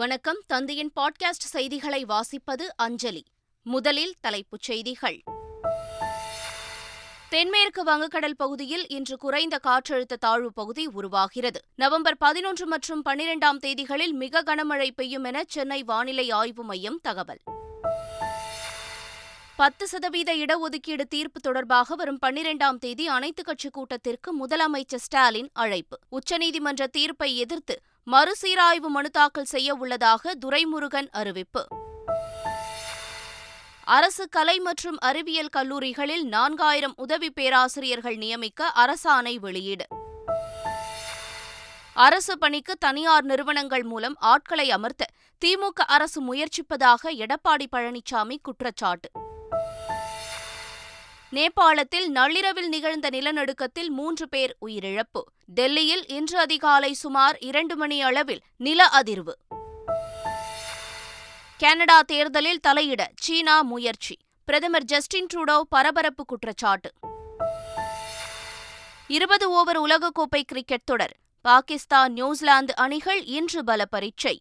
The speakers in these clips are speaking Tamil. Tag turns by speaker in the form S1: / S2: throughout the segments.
S1: வணக்கம் தந்தையின் பாட்காஸ்ட் செய்திகளை வாசிப்பது அஞ்சலி முதலில் தலைப்புச் செய்திகள் தென்மேற்கு வங்கக்கடல் பகுதியில் இன்று குறைந்த காற்றழுத்த தாழ்வு பகுதி உருவாகிறது நவம்பர் பதினொன்று மற்றும் பன்னிரெண்டாம் தேதிகளில் மிக கனமழை பெய்யும் என சென்னை வானிலை ஆய்வு மையம் தகவல் பத்து சதவீத இடஒதுக்கீடு தீர்ப்பு தொடர்பாக வரும் பன்னிரெண்டாம் தேதி அனைத்துக் கட்சி கூட்டத்திற்கு முதலமைச்சர் ஸ்டாலின் அழைப்பு உச்சநீதிமன்ற தீர்ப்பை எதிர்த்து மறுசீராய்வு மனு தாக்கல் செய்ய உள்ளதாக துரைமுருகன் அறிவிப்பு அரசு கலை மற்றும் அறிவியல் கல்லூரிகளில் நான்காயிரம் உதவி பேராசிரியர்கள் நியமிக்க அரசாணை வெளியீடு அரசு பணிக்கு தனியார் நிறுவனங்கள் மூலம் ஆட்களை அமர்த்த திமுக அரசு முயற்சிப்பதாக எடப்பாடி பழனிசாமி குற்றச்சாட்டு நேபாளத்தில் நள்ளிரவில் நிகழ்ந்த நிலநடுக்கத்தில் மூன்று பேர் உயிரிழப்பு டெல்லியில் இன்று அதிகாலை சுமார் இரண்டு மணி அளவில் நில அதிர்வு கனடா தேர்தலில் தலையிட சீனா முயற்சி பிரதமர் ஜஸ்டின் ட்ரூடோ பரபரப்பு குற்றச்சாட்டு இருபது ஓவர் உலகக்கோப்பை கிரிக்கெட் தொடர் பாகிஸ்தான் நியூசிலாந்து அணிகள் இன்று பல பரீட்சை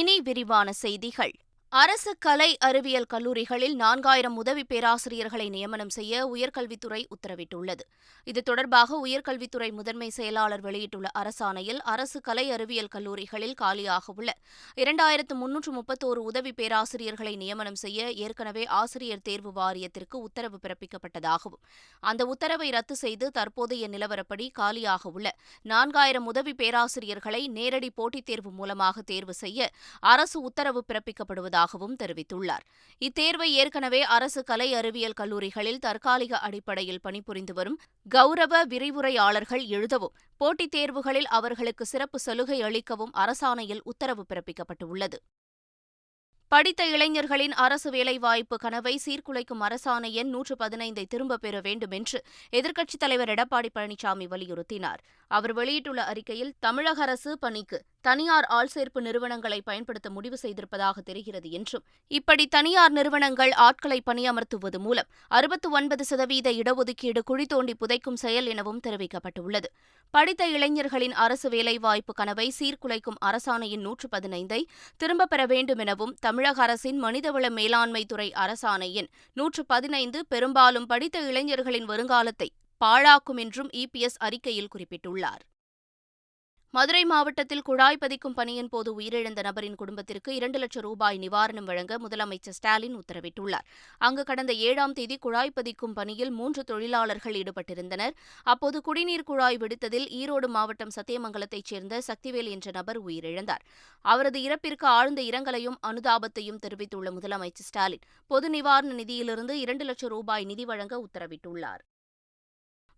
S1: இனி விரிவான செய்திகள் அரசு கலை அறிவியல் கல்லூரிகளில் நான்காயிரம் உதவி பேராசிரியர்களை நியமனம் செய்ய உயர்கல்வித்துறை உத்தரவிட்டுள்ளது இது தொடர்பாக உயர்கல்வித்துறை முதன்மை செயலாளர் வெளியிட்டுள்ள அரசாணையில் அரசு கலை அறிவியல் கல்லூரிகளில் காலியாக உள்ள இரண்டாயிரத்து முன்னூற்று முப்பத்தோரு உதவி பேராசிரியர்களை நியமனம் செய்ய ஏற்கனவே ஆசிரியர் தேர்வு வாரியத்திற்கு உத்தரவு பிறப்பிக்கப்பட்டதாகவும் அந்த உத்தரவை ரத்து செய்து தற்போதைய நிலவரப்படி காலியாக உள்ள நான்காயிரம் உதவி பேராசிரியர்களை நேரடி போட்டித் தேர்வு மூலமாக தேர்வு செய்ய அரசு உத்தரவு பிறப்பிக்கப்படுவதாக உள்ளதாகவும் தெரிவித்துள்ளார் இத்தேர்வை ஏற்கனவே அரசு கலை அறிவியல் கல்லூரிகளில் தற்காலிக அடிப்படையில் பணிபுரிந்து வரும் கௌரவ விரிவுரையாளர்கள் எழுதவும் போட்டித் தேர்வுகளில் அவர்களுக்கு சிறப்பு சலுகை அளிக்கவும் அரசாணையில் உத்தரவு பிறப்பிக்கப்பட்டுள்ளது படித்த இளைஞர்களின் அரசு வேலைவாய்ப்பு கனவை சீர்குலைக்கும் அரசாணை எண் நூற்று பதினைந்தை திரும்பப் பெற வேண்டும் என்று எதிர்க்கட்சித் தலைவர் எடப்பாடி பழனிசாமி வலியுறுத்தினார் அவர் வெளியிட்டுள்ள அறிக்கையில் தமிழக அரசு பணிக்கு தனியார் ஆள்சேர்ப்பு நிறுவனங்களை பயன்படுத்த முடிவு செய்திருப்பதாக தெரிகிறது என்றும் இப்படி தனியார் நிறுவனங்கள் ஆட்களை பணியமர்த்துவது மூலம் அறுபத்து ஒன்பது சதவீத இடஒதுக்கீடு குழி தோண்டி புதைக்கும் செயல் எனவும் தெரிவிக்கப்பட்டுள்ளது படித்த இளைஞர்களின் அரசு வேலைவாய்ப்பு கனவை சீர்குலைக்கும் அரசாணையின் நூற்று பதினைந்தை திரும்பப் பெற வேண்டும் எனவும் தமிழக அரசின் மனிதவள மேலாண்மை துறை அரசாணையின் நூற்று பதினைந்து பெரும்பாலும் படித்த இளைஞர்களின் வருங்காலத்தை பாழாக்கும் என்றும் இபிஎஸ் அறிக்கையில் குறிப்பிட்டுள்ளார் மதுரை மாவட்டத்தில் குழாய் பதிக்கும் பணியின் போது உயிரிழந்த நபரின் குடும்பத்திற்கு இரண்டு லட்சம் ரூபாய் நிவாரணம் வழங்க முதலமைச்சர் ஸ்டாலின் உத்தரவிட்டுள்ளார் அங்கு கடந்த ஏழாம் தேதி குழாய் பதிக்கும் பணியில் மூன்று தொழிலாளர்கள் ஈடுபட்டிருந்தனர் அப்போது குடிநீர் குழாய் விடுத்ததில் ஈரோடு மாவட்டம் சத்தியமங்கலத்தைச் சேர்ந்த சக்திவேல் என்ற நபர் உயிரிழந்தார் அவரது இறப்பிற்கு ஆழ்ந்த இரங்கலையும் அனுதாபத்தையும் தெரிவித்துள்ள முதலமைச்சர் ஸ்டாலின் பொது நிவாரண நிதியிலிருந்து இரண்டு லட்சம் ரூபாய் நிதி வழங்க உத்தரவிட்டுள்ளார்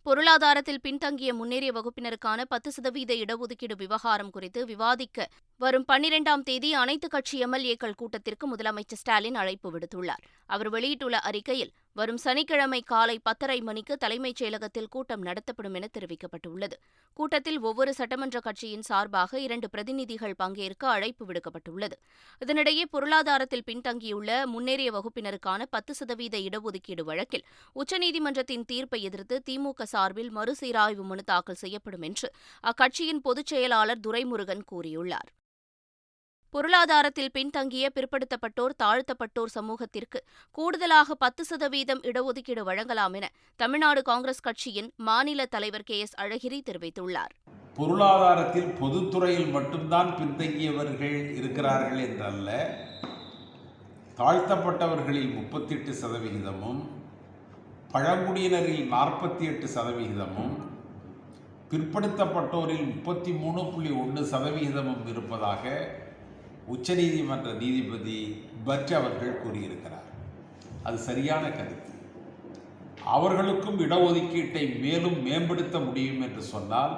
S1: பொருளாதாரத்தில் பின்தங்கிய முன்னேறிய வகுப்பினருக்கான பத்து சதவீத இடஒதுக்கீடு விவகாரம் குறித்து விவாதிக்க வரும் பன்னிரெண்டாம் தேதி அனைத்துக் கட்சி எம்எல்ஏக்கள் கூட்டத்திற்கு முதலமைச்சர் ஸ்டாலின் அழைப்பு விடுத்துள்ளார் அவர் வெளியிட்டுள்ள அறிக்கையில் வரும் சனிக்கிழமை காலை பத்தரை மணிக்கு தலைமைச் செயலகத்தில் கூட்டம் நடத்தப்படும் என தெரிவிக்கப்பட்டுள்ளது கூட்டத்தில் ஒவ்வொரு சட்டமன்ற கட்சியின் சார்பாக இரண்டு பிரதிநிதிகள் பங்கேற்க அழைப்பு விடுக்கப்பட்டுள்ளது இதனிடையே பொருளாதாரத்தில் பின்தங்கியுள்ள முன்னேறிய வகுப்பினருக்கான பத்து சதவீத இடஒதுக்கீடு வழக்கில் உச்சநீதிமன்றத்தின் தீர்ப்பை எதிர்த்து திமுக சார்பில் மறுசீராய்வு மனு தாக்கல் செய்யப்படும் என்று அக்கட்சியின் பொதுச் செயலாளர் துரைமுருகன் கூறியுள்ளார் பொருளாதாரத்தில் பின்தங்கிய பிற்படுத்தப்பட்டோர் தாழ்த்தப்பட்டோர் சமூகத்திற்கு கூடுதலாக பத்து சதவீதம் இடஒதுக்கீடு வழங்கலாம் என தமிழ்நாடு காங்கிரஸ் கட்சியின் மாநில தலைவர் கே எஸ் அழகிரி தெரிவித்துள்ளார்
S2: பொருளாதாரத்தில் பொதுத்துறையில் மட்டும்தான் பின்தங்கியவர்கள் இருக்கிறார்கள் என்றல்ல தாழ்த்தப்பட்டவர்களில் முப்பத்தி எட்டு சதவிகிதமும் பழங்குடியினரில் நாற்பத்தி எட்டு சதவிகிதமும் பிற்படுத்தப்பட்டோரில் முப்பத்தி மூணு புள்ளி ஒன்று சதவிகிதமும் இருப்பதாக உச்சநீதிமன்ற நீதிபதி பட் அவர்கள் கூறியிருக்கிறார் அது சரியான கருத்து அவர்களுக்கும் இடஒதுக்கீட்டை மேலும் மேம்படுத்த முடியும் என்று சொன்னால்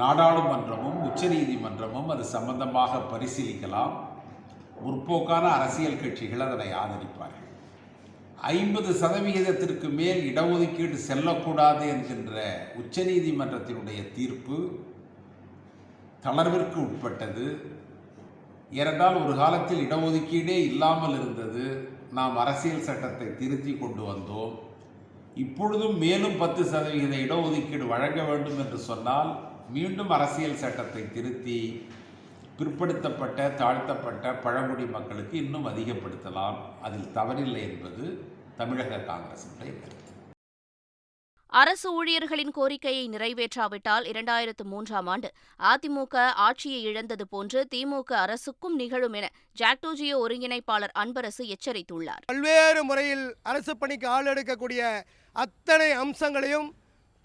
S2: நாடாளுமன்றமும் உச்சநீதிமன்றமும் அது சம்பந்தமாக பரிசீலிக்கலாம் முற்போக்கான அரசியல் கட்சிகள் அதனை ஆதரிப்பார்கள் ஐம்பது சதவிகிதத்திற்கு மேல் இடஒதுக்கீடு செல்லக்கூடாது என்கின்ற உச்சநீதிமன்றத்தினுடைய தீர்ப்பு தளர்விற்கு உட்பட்டது ஏனென்றால் ஒரு காலத்தில் இடஒதுக்கீடே இல்லாமல் இருந்தது நாம் அரசியல் சட்டத்தை திருத்தி கொண்டு வந்தோம் இப்பொழுதும் மேலும் பத்து சதவிகித இடஒதுக்கீடு வழங்க வேண்டும் என்று சொன்னால் மீண்டும் அரசியல் சட்டத்தை திருத்தி பிற்படுத்தப்பட்ட தாழ்த்தப்பட்ட பழங்குடி மக்களுக்கு இன்னும் அதிகப்படுத்தலாம் அதில் தவறில்லை என்பது தமிழக காங்கிரசுடைய கருத்து
S1: அரசு ஊழியர்களின் கோரிக்கையை நிறைவேற்றாவிட்டால் இரண்டாயிரத்து மூன்றாம் ஆண்டு அதிமுக ஆட்சியை இழந்தது போன்று திமுக அரசுக்கும் நிகழும் என ஜாக்டோஜியோ ஒருங்கிணைப்பாளர் அன்பரசு எச்சரித்துள்ளார்
S3: பல்வேறு முறையில் அரசு பணிக்கு ஆள் எடுக்கக்கூடிய அத்தனை அம்சங்களையும்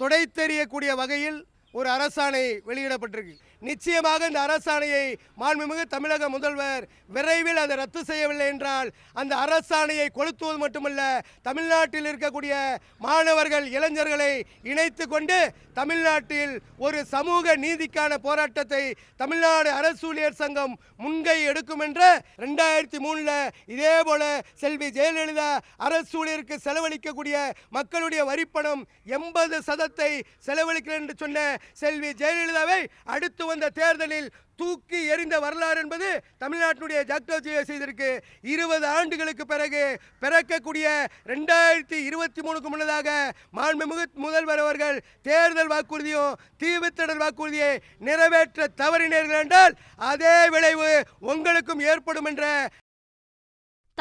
S3: துடைத்தெறியக்கூடிய வகையில் ஒரு அரசாணை வெளியிடப்பட்டிருக்கு நிச்சயமாக இந்த அரசாணையை மாண்புமிகு தமிழக முதல்வர் விரைவில் அதை ரத்து செய்யவில்லை என்றால் அந்த அரசாணையை கொளுத்துவது மட்டுமல்ல தமிழ்நாட்டில் இருக்கக்கூடிய மாணவர்கள் இளைஞர்களை இணைத்து கொண்டு தமிழ்நாட்டில் ஒரு சமூக நீதிக்கான போராட்டத்தை தமிழ்நாடு அரசு ஊழியர் சங்கம் முன்கை எடுக்கும் என்ற ரெண்டாயிரத்தி மூணில் இதே போல செல்வி ஜெயலலிதா அரசு ஊழியருக்கு செலவழிக்கக்கூடிய மக்களுடைய வரிப்பணம் எண்பது சதத்தை செலவழிக்கிறேன் என்று சொன்ன செல்வி ஜெயலலிதாவை அடுத்து வந்த தேர்தலில் தூக்கி எறிந்த வரலாறு என்பது தமிழ்நாட்டினுடைய ஜாக்டோஜியை செய்திருக்கு இருபது ஆண்டுகளுக்கு பிறகு பிறக்கக்கூடிய ரெண்டாயிரத்தி இருபத்தி மூணுக்கு முன்னதாக மாண்புமிகு முதல்வர் அவர்கள் தேர்தல் வாக்குறுதியும் தீவுத்திடல் வாக்குறுதியை நிறைவேற்ற தவறினீர்கள் என்றால் அதே விளைவு உங்களுக்கும் ஏற்படும் என்ற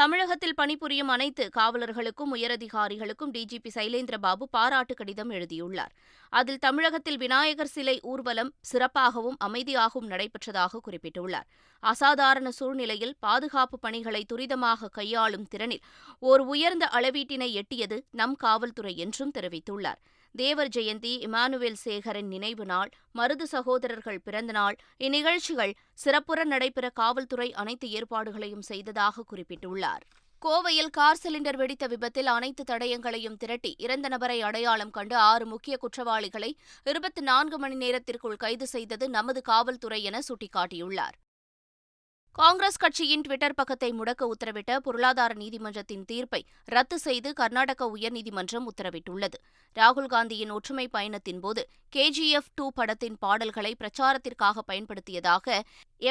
S1: தமிழகத்தில் பணிபுரியும் அனைத்து காவலர்களுக்கும் உயரதிகாரிகளுக்கும் டிஜிபி சைலேந்திரபாபு பாராட்டு கடிதம் எழுதியுள்ளார் அதில் தமிழகத்தில் விநாயகர் சிலை ஊர்வலம் சிறப்பாகவும் அமைதியாகவும் நடைபெற்றதாக குறிப்பிட்டுள்ளார் அசாதாரண சூழ்நிலையில் பாதுகாப்பு பணிகளை துரிதமாக கையாளும் திறனில் ஓர் உயர்ந்த அளவீட்டினை எட்டியது நம் காவல்துறை என்றும் தெரிவித்துள்ளார் தேவர் ஜெயந்தி இமானுவேல் சேகரின் நினைவு நாள் மருது சகோதரர்கள் பிறந்தநாள் இந்நிகழ்ச்சிகள் சிறப்புற நடைபெற காவல்துறை அனைத்து ஏற்பாடுகளையும் செய்ததாக குறிப்பிட்டுள்ளார் கோவையில் கார் சிலிண்டர் வெடித்த விபத்தில் அனைத்து தடயங்களையும் திரட்டி இறந்த நபரை அடையாளம் கண்டு ஆறு முக்கிய குற்றவாளிகளை இருபத்தி நான்கு மணி நேரத்திற்குள் கைது செய்தது நமது காவல்துறை என சுட்டிக்காட்டியுள்ளார் காங்கிரஸ் கட்சியின் டுவிட்டர் பக்கத்தை முடக்க உத்தரவிட்ட பொருளாதார நீதிமன்றத்தின் தீர்ப்பை ரத்து செய்து கர்நாடக உயர்நீதிமன்றம் உத்தரவிட்டுள்ளது ராகுல் காந்தியின் ஒற்றுமை பயணத்தின் போது கேஜிஎஃப் டூ படத்தின் பாடல்களை பிரச்சாரத்திற்காக பயன்படுத்தியதாக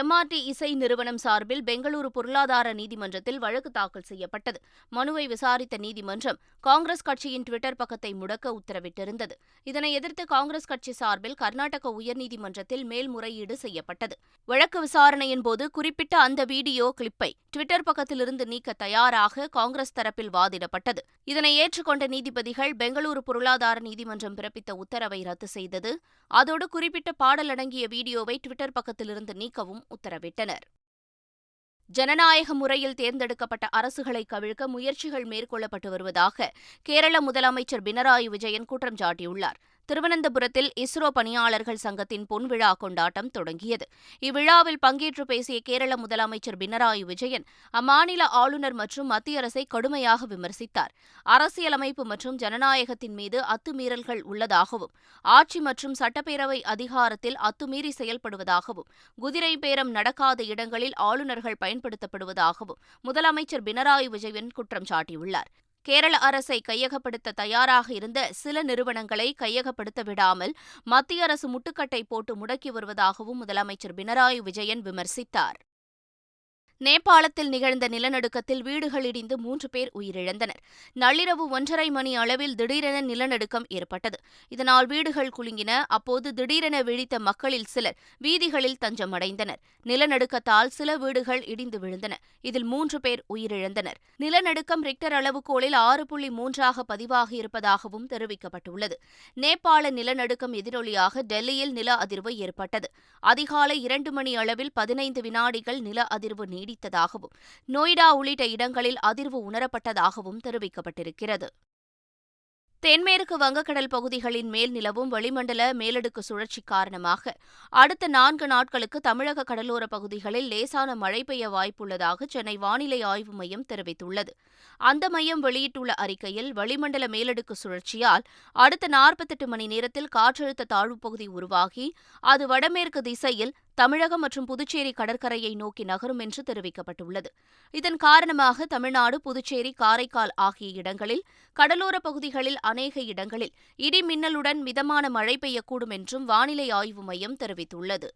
S1: எம்ஆர்டி இசை நிறுவனம் சார்பில் பெங்களூரு பொருளாதார நீதிமன்றத்தில் வழக்கு தாக்கல் செய்யப்பட்டது மனுவை விசாரித்த நீதிமன்றம் காங்கிரஸ் கட்சியின் டுவிட்டர் பக்கத்தை முடக்க உத்தரவிட்டிருந்தது இதனை எதிர்த்து காங்கிரஸ் கட்சி சார்பில் கர்நாடக உயர்நீதிமன்றத்தில் மேல்முறையீடு செய்யப்பட்டது வழக்கு விசாரணையின் போது குறிப்பிட்ட வெளியிட்ட அந்த வீடியோ கிளிப்பை ட்விட்டர் பக்கத்திலிருந்து நீக்க தயாராக காங்கிரஸ் தரப்பில் வாதிடப்பட்டது இதனை ஏற்றுக்கொண்ட நீதிபதிகள் பெங்களூரு பொருளாதார நீதிமன்றம் பிறப்பித்த உத்தரவை ரத்து செய்தது அதோடு குறிப்பிட்ட பாடல் அடங்கிய வீடியோவை ட்விட்டர் பக்கத்திலிருந்து நீக்கவும் உத்தரவிட்டனர் ஜனநாயக முறையில் தேர்ந்தெடுக்கப்பட்ட அரசுகளை கவிழ்க்க முயற்சிகள் மேற்கொள்ளப்பட்டு வருவதாக கேரள முதலமைச்சர் பினராயி விஜயன் குற்றம் சாட்டியுள்ளார் திருவனந்தபுரத்தில் இஸ்ரோ பணியாளர்கள் சங்கத்தின் பொன்விழா கொண்டாட்டம் தொடங்கியது இவ்விழாவில் பங்கேற்று பேசிய கேரள முதலமைச்சர் பினராயி விஜயன் அம்மாநில ஆளுநர் மற்றும் மத்திய அரசை கடுமையாக விமர்சித்தார் அரசியலமைப்பு மற்றும் ஜனநாயகத்தின் மீது அத்துமீறல்கள் உள்ளதாகவும் ஆட்சி மற்றும் சட்டப்பேரவை அதிகாரத்தில் அத்துமீறி செயல்படுவதாகவும் குதிரை பேரம் நடக்காத இடங்களில் ஆளுநர்கள் பயன்படுத்தப்படுவதாகவும் முதலமைச்சர் பினராயி விஜயன் குற்றம் சாட்டியுள்ளார் கேரள அரசை கையகப்படுத்த தயாராக இருந்த சில நிறுவனங்களை கையகப்படுத்த விடாமல் மத்திய அரசு முட்டுக்கட்டை போட்டு முடக்கி வருவதாகவும் முதலமைச்சர் பினராயி விஜயன் விமர்சித்தார் நேபாளத்தில் நிகழ்ந்த நிலநடுக்கத்தில் வீடுகள் இடிந்து மூன்று பேர் உயிரிழந்தனர் நள்ளிரவு ஒன்றரை மணி அளவில் திடீரென நிலநடுக்கம் ஏற்பட்டது இதனால் வீடுகள் குலுங்கின அப்போது திடீரென விழித்த மக்களில் சிலர் வீதிகளில் தஞ்சமடைந்தனர் நிலநடுக்கத்தால் சில வீடுகள் இடிந்து விழுந்தன இதில் மூன்று பேர் உயிரிழந்தனர் நிலநடுக்கம் ரிக்டர் அளவுகோலில் ஆறு புள்ளி மூன்றாக பதிவாகியிருப்பதாகவும் இருப்பதாகவும் தெரிவிக்கப்பட்டுள்ளது நேபாள நிலநடுக்கம் எதிரொலியாக டெல்லியில் நில அதிர்வு ஏற்பட்டது அதிகாலை இரண்டு மணி அளவில் பதினைந்து வினாடிகள் நில அதிர்வு நீடி நீடித்ததாகவும் நொய்டா உள்ளிட்ட இடங்களில் அதிர்வு உணரப்பட்டதாகவும் தெரிவிக்கப்பட்டிருக்கிறது தென்மேற்கு வங்கக்கடல் பகுதிகளின் மேல் நிலவும் வளிமண்டல மேலடுக்கு சுழற்சி காரணமாக அடுத்த நான்கு நாட்களுக்கு தமிழக கடலோர பகுதிகளில் லேசான மழை பெய்ய வாய்ப்புள்ளதாக சென்னை வானிலை ஆய்வு மையம் தெரிவித்துள்ளது அந்த மையம் வெளியிட்டுள்ள அறிக்கையில் வளிமண்டல மேலடுக்கு சுழற்சியால் அடுத்த நாற்பத்தெட்டு மணி நேரத்தில் காற்றழுத்த தாழ்வுப்பகுதி உருவாகி அது வடமேற்கு திசையில் தமிழகம் மற்றும் புதுச்சேரி கடற்கரையை நோக்கி நகரும் என்று தெரிவிக்கப்பட்டுள்ளது இதன் காரணமாக தமிழ்நாடு புதுச்சேரி காரைக்கால் ஆகிய இடங்களில் கடலோரப் பகுதிகளில் அநேக இடங்களில் இடி மின்னலுடன் மிதமான மழை பெய்யக்கூடும் என்றும் வானிலை ஆய்வு மையம் தெரிவித்துள்ளது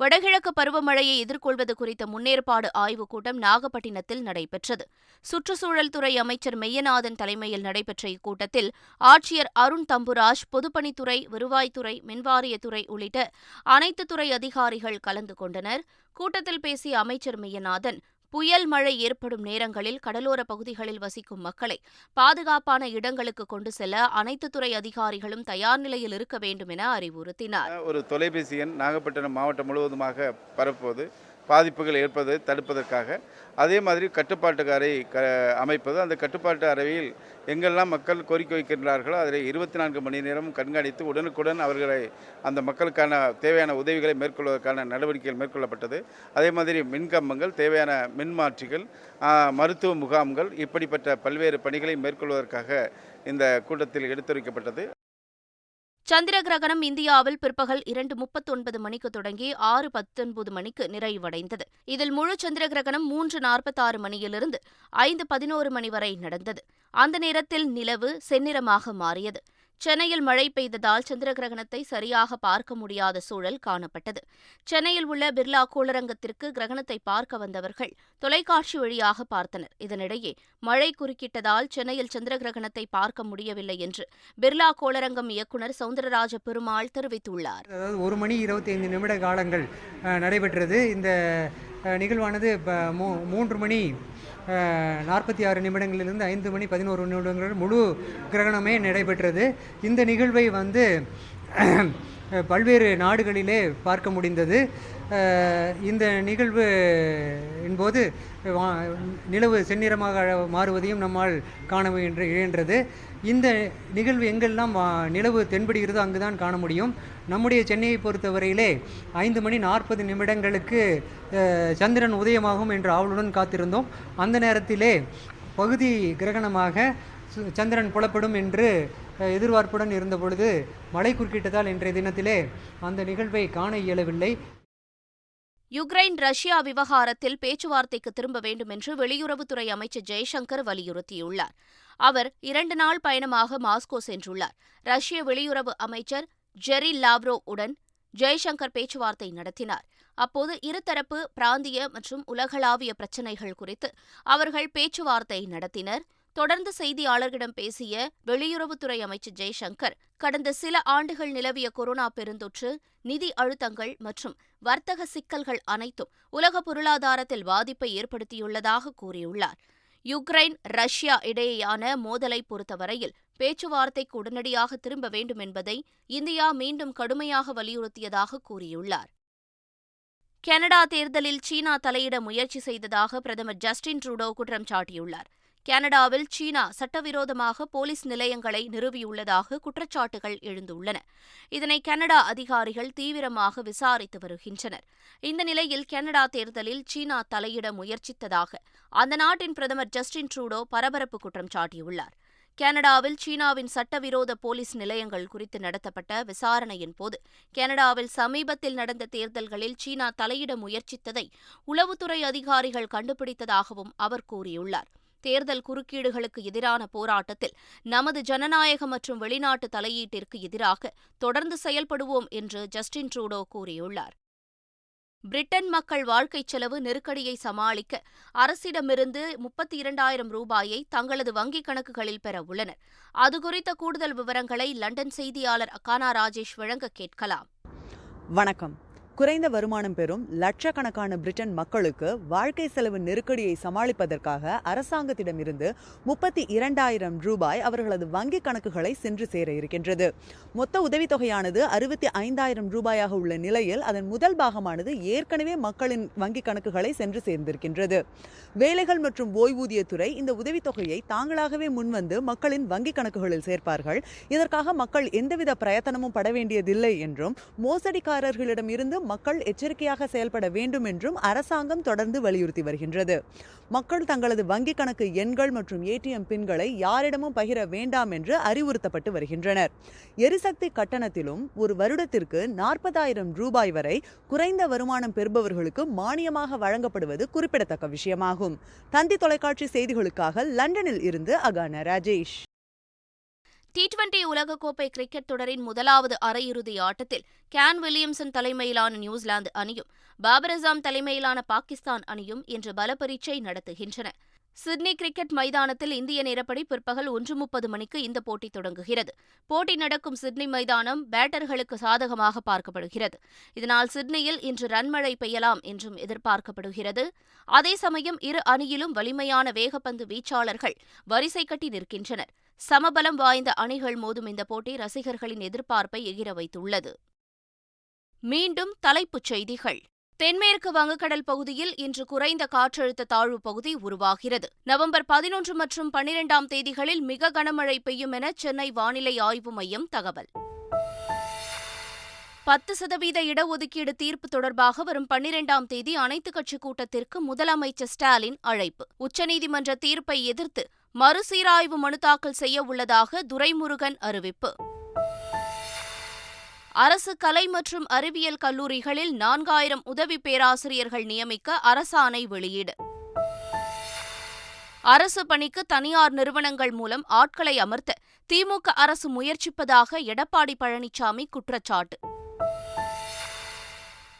S1: வடகிழக்கு பருவமழையை எதிர்கொள்வது குறித்த முன்னேற்பாடு ஆய்வுக் கூட்டம் நாகப்பட்டினத்தில் நடைபெற்றது சுற்றுச்சூழல் துறை அமைச்சர் மெய்யநாதன் தலைமையில் நடைபெற்ற இக்கூட்டத்தில் ஆட்சியர் அருண் தம்புராஜ் பொதுப்பணித்துறை வருவாய்த்துறை மின்வாரியத்துறை உள்ளிட்ட அனைத்து துறை அதிகாரிகள் கலந்து கொண்டனர் கூட்டத்தில் பேசிய அமைச்சர் மெய்யநாதன் புயல் மழை ஏற்படும் நேரங்களில் கடலோர பகுதிகளில் வசிக்கும் மக்களை பாதுகாப்பான இடங்களுக்கு கொண்டு செல்ல அனைத்து துறை அதிகாரிகளும் தயார் நிலையில் இருக்க வேண்டும் என அறிவுறுத்தினார்
S4: ஒரு தொலைபேசி எண் நாகப்பட்டினம் மாவட்டம் முழுவதுமாக பரப்புவது பாதிப்புகள் ஏற்பதை தடுப்பதற்காக அதே மாதிரி கட்டுப்பாட்டு அறை க அமைப்பது அந்த கட்டுப்பாட்டு அறையில் எங்கெல்லாம் மக்கள் கோரிக்கை வைக்கின்றார்களோ அதில் இருபத்தி நான்கு மணி நேரம் கண்காணித்து உடனுக்குடன் அவர்களை அந்த மக்களுக்கான தேவையான உதவிகளை மேற்கொள்வதற்கான நடவடிக்கைகள் மேற்கொள்ளப்பட்டது அதே மாதிரி மின்கம்பங்கள் தேவையான மின்மாற்றிகள் மருத்துவ முகாம்கள் இப்படிப்பட்ட பல்வேறு பணிகளை மேற்கொள்வதற்காக இந்த கூட்டத்தில் எடுத்துரைக்கப்பட்டது
S1: சந்திர கிரகணம் இந்தியாவில் பிற்பகல் இரண்டு முப்பத்தொன்பது மணிக்கு தொடங்கி ஆறு பத்தொன்பது மணிக்கு நிறைவடைந்தது இதில் முழு சந்திர கிரகணம் மூன்று நாற்பத்தாறு மணியிலிருந்து ஐந்து பதினோரு மணி வரை நடந்தது அந்த நேரத்தில் நிலவு செந்நிறமாக மாறியது சென்னையில் மழை பெய்ததால் சந்திர கிரகணத்தை சரியாக பார்க்க முடியாத சூழல் காணப்பட்டது சென்னையில் உள்ள பிர்லா கூலரங்கத்திற்கு கிரகணத்தை பார்க்க வந்தவர்கள் தொலைக்காட்சி வழியாக பார்த்தனர் இதனிடையே மழை குறுக்கிட்டதால் சென்னையில் சந்திர கிரகணத்தை பார்க்க முடியவில்லை என்று பிர்லா கோளரங்கம் இயக்குநர் சவுந்தரராஜ பெருமாள் தெரிவித்துள்ளார்
S5: ஒரு மணி இருபத்தி ஐந்து நிமிட காலங்கள் நடைபெற்றது இந்த நிகழ்வானது மூ மூன்று மணி நாற்பத்தி ஆறு நிமிடங்களிலிருந்து ஐந்து மணி பதினோரு நிமிடங்கள் முழு கிரகணமே நடைபெற்றது இந்த நிகழ்வை வந்து பல்வேறு நாடுகளிலே பார்க்க முடிந்தது இந்த நிகழ்வு என்போது நிலவு செந்நிறமாக மாறுவதையும் நம்மால் காண இயன்றது இந்த நிகழ்வு எங்கெல்லாம் நிலவு தென்படுகிறதோ அங்கு தான் காண முடியும் நம்முடைய சென்னையை பொறுத்தவரையிலே ஐந்து மணி நாற்பது நிமிடங்களுக்கு சந்திரன் உதயமாகும் என்று ஆவலுடன் காத்திருந்தோம் அந்த நேரத்திலே பகுதி கிரகணமாக சந்திரன் புலப்படும் என்று எதிர்பார்ப்புடன் இருந்த பொழுது மழை குறுக்கிட்டதால் இன்றைய தினத்திலே அந்த நிகழ்வை காண இயலவில்லை
S1: யுக்ரைன் ரஷ்யா விவகாரத்தில் பேச்சுவார்த்தைக்கு திரும்ப வேண்டும் என்று வெளியுறவுத்துறை அமைச்சர் ஜெய்சங்கர் வலியுறுத்தியுள்ளார் அவர் இரண்டு நாள் பயணமாக மாஸ்கோ சென்றுள்ளார் ரஷ்ய வெளியுறவு அமைச்சர் ஜெரி லாவ்ரோ உடன் ஜெய்சங்கர் பேச்சுவார்த்தை நடத்தினார் அப்போது இருதரப்பு பிராந்திய மற்றும் உலகளாவிய பிரச்சினைகள் குறித்து அவர்கள் பேச்சுவார்த்தை நடத்தினர் தொடர்ந்து செய்தியாளர்களிடம் பேசிய வெளியுறவுத்துறை அமைச்சர் ஜெய்சங்கர் கடந்த சில ஆண்டுகள் நிலவிய கொரோனா பெருந்தொற்று நிதி அழுத்தங்கள் மற்றும் வர்த்தக சிக்கல்கள் அனைத்தும் உலக பொருளாதாரத்தில் பாதிப்பை ஏற்படுத்தியுள்ளதாக கூறியுள்ளார் யுக்ரைன் ரஷ்யா இடையேயான மோதலை பொறுத்தவரையில் பேச்சுவார்த்தைக்கு உடனடியாக திரும்ப வேண்டும் என்பதை இந்தியா மீண்டும் கடுமையாக வலியுறுத்தியதாக கூறியுள்ளார் கனடா தேர்தலில் சீனா தலையிட முயற்சி செய்ததாக பிரதமர் ஜஸ்டின் ட்ரூடோ குற்றம் சாட்டியுள்ளார் கனடாவில் சீனா சட்டவிரோதமாக போலீஸ் நிலையங்களை நிறுவியுள்ளதாக குற்றச்சாட்டுகள் எழுந்துள்ளன இதனை கனடா அதிகாரிகள் தீவிரமாக விசாரித்து வருகின்றனர் இந்த நிலையில் கனடா தேர்தலில் சீனா தலையிட முயற்சித்ததாக அந்த நாட்டின் பிரதமர் ஜஸ்டின் ட்ரூடோ பரபரப்பு குற்றம் சாட்டியுள்ளார் கனடாவில் சீனாவின் சட்டவிரோத போலீஸ் நிலையங்கள் குறித்து நடத்தப்பட்ட விசாரணையின் போது கனடாவில் சமீபத்தில் நடந்த தேர்தல்களில் சீனா தலையிட முயற்சித்ததை உளவுத்துறை அதிகாரிகள் கண்டுபிடித்ததாகவும் அவர் கூறியுள்ளார் தேர்தல் குறுக்கீடுகளுக்கு எதிரான போராட்டத்தில் நமது ஜனநாயக மற்றும் வெளிநாட்டு தலையீட்டிற்கு எதிராக தொடர்ந்து செயல்படுவோம் என்று ஜஸ்டின் ட்ரூடோ கூறியுள்ளார் பிரிட்டன் மக்கள் வாழ்க்கைச் செலவு நெருக்கடியை சமாளிக்க அரசிடமிருந்து முப்பத்தி இரண்டாயிரம் ரூபாயை தங்களது வங்கிக் கணக்குகளில் பெற உள்ளனர் அது குறித்த கூடுதல் விவரங்களை லண்டன் செய்தியாளர் அக்கானா ராஜேஷ் வழங்க கேட்கலாம்
S6: வணக்கம் குறைந்த வருமானம் பெறும் லட்சக்கணக்கான பிரிட்டன் மக்களுக்கு வாழ்க்கை செலவு நெருக்கடியை சமாளிப்பதற்காக அரசாங்கத்திடமிருந்து முப்பத்தி இரண்டாயிரம் ரூபாய் அவர்களது வங்கி கணக்குகளை சென்று சேர இருக்கின்றது மொத்த உதவித்தொகையானது அறுபத்தி ஐந்தாயிரம் ரூபாயாக உள்ள நிலையில் அதன் முதல் பாகமானது ஏற்கனவே மக்களின் வங்கி கணக்குகளை சென்று சேர்ந்திருக்கின்றது வேலைகள் மற்றும் ஓய்வூதியத்துறை இந்த உதவித்தொகையை தாங்களாகவே முன்வந்து மக்களின் வங்கி கணக்குகளில் சேர்ப்பார்கள் இதற்காக மக்கள் எந்தவித பிரயத்தனமும் பட வேண்டியதில்லை என்றும் மோசடிக்காரர்களிடமிருந்து மக்கள் எச்சரிக்கையாக செயல்பட வேண்டும் என்றும் அரசாங்கம் தொடர்ந்து வலியுறுத்தி வருகின்றது மக்கள் தங்களது வங்கிக் கணக்கு எண்கள் மற்றும் ஏடிஎம் பின்களை யாரிடமும் பகிர வேண்டாம் என்று அறிவுறுத்தப்பட்டு வருகின்றனர் எரிசக்தி கட்டணத்திலும் ஒரு வருடத்திற்கு நாற்பதாயிரம் ரூபாய் வரை குறைந்த வருமானம் பெறுபவர்களுக்கு மானியமாக வழங்கப்படுவது குறிப்பிடத்தக்க விஷயமாகும் தந்தி தொலைக்காட்சி செய்திகளுக்காக லண்டனில் இருந்து அகான ராஜேஷ் டி டுவெண்டி உலகக்கோப்பை கிரிக்கெட் தொடரின் முதலாவது அரையிறுதி ஆட்டத்தில் கேன் வில்லியம்சன் தலைமையிலான நியூசிலாந்து அணியும் பாபர் அசாம் தலைமையிலான பாகிஸ்தான் அணியும் இன்று பலப்பரீட்சை நடத்துகின்றன சிட்னி கிரிக்கெட் மைதானத்தில் இந்திய நேரப்படி பிற்பகல் ஒன்று முப்பது மணிக்கு இந்த போட்டி தொடங்குகிறது போட்டி நடக்கும் சிட்னி மைதானம் பேட்டர்களுக்கு சாதகமாக பார்க்கப்படுகிறது இதனால் சிட்னியில் இன்று ரன்மழை பெய்யலாம் என்றும் எதிர்பார்க்கப்படுகிறது அதே சமயம் இரு அணியிலும் வலிமையான வேகப்பந்து வீச்சாளர்கள் வரிசை கட்டி நிற்கின்றனர் சமபலம் வாய்ந்த அணிகள் மோதும் இந்த போட்டி ரசிகர்களின் எதிர்பார்ப்பை எகிர வைத்துள்ளது மீண்டும் தலைப்புச் செய்திகள் தென்மேற்கு வங்கக்கடல் பகுதியில் இன்று குறைந்த காற்றழுத்த தாழ்வு பகுதி உருவாகிறது நவம்பர் பதினொன்று மற்றும் பனிரெண்டாம் தேதிகளில் மிக கனமழை பெய்யும் என சென்னை வானிலை ஆய்வு மையம் தகவல் பத்து சதவீத இடஒதுக்கீடு தீர்ப்பு தொடர்பாக வரும் பன்னிரெண்டாம் தேதி அனைத்துக் கட்சி கூட்டத்திற்கு முதலமைச்சர் ஸ்டாலின் அழைப்பு உச்சநீதிமன்ற தீர்ப்பை எதிர்த்து மறுசீராய்வு மனு தாக்கல் செய்ய உள்ளதாக துரைமுருகன் அறிவிப்பு அரசு கலை மற்றும் அறிவியல் கல்லூரிகளில் நான்காயிரம் உதவி பேராசிரியர்கள் நியமிக்க அரசாணை வெளியீடு அரசு பணிக்கு தனியார் நிறுவனங்கள் மூலம் ஆட்களை அமர்த்த திமுக அரசு முயற்சிப்பதாக எடப்பாடி பழனிசாமி குற்றச்சாட்டு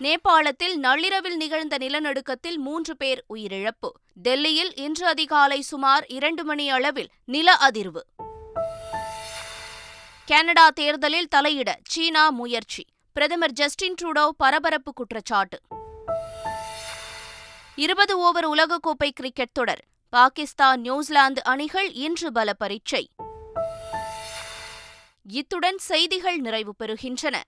S6: நேபாளத்தில் நள்ளிரவில் நிகழ்ந்த நிலநடுக்கத்தில் மூன்று பேர் உயிரிழப்பு டெல்லியில் இன்று அதிகாலை சுமார் இரண்டு மணி அளவில் நில அதிர்வு கனடா தேர்தலில் தலையிட சீனா முயற்சி பிரதமர் ஜஸ்டின் ட்ரூடோ பரபரப்பு குற்றச்சாட்டு இருபது ஓவர் உலகக்கோப்பை கிரிக்கெட் தொடர் பாகிஸ்தான் நியூசிலாந்து அணிகள் இன்று பல பரீட்சை இத்துடன் செய்திகள் நிறைவு பெறுகின்றன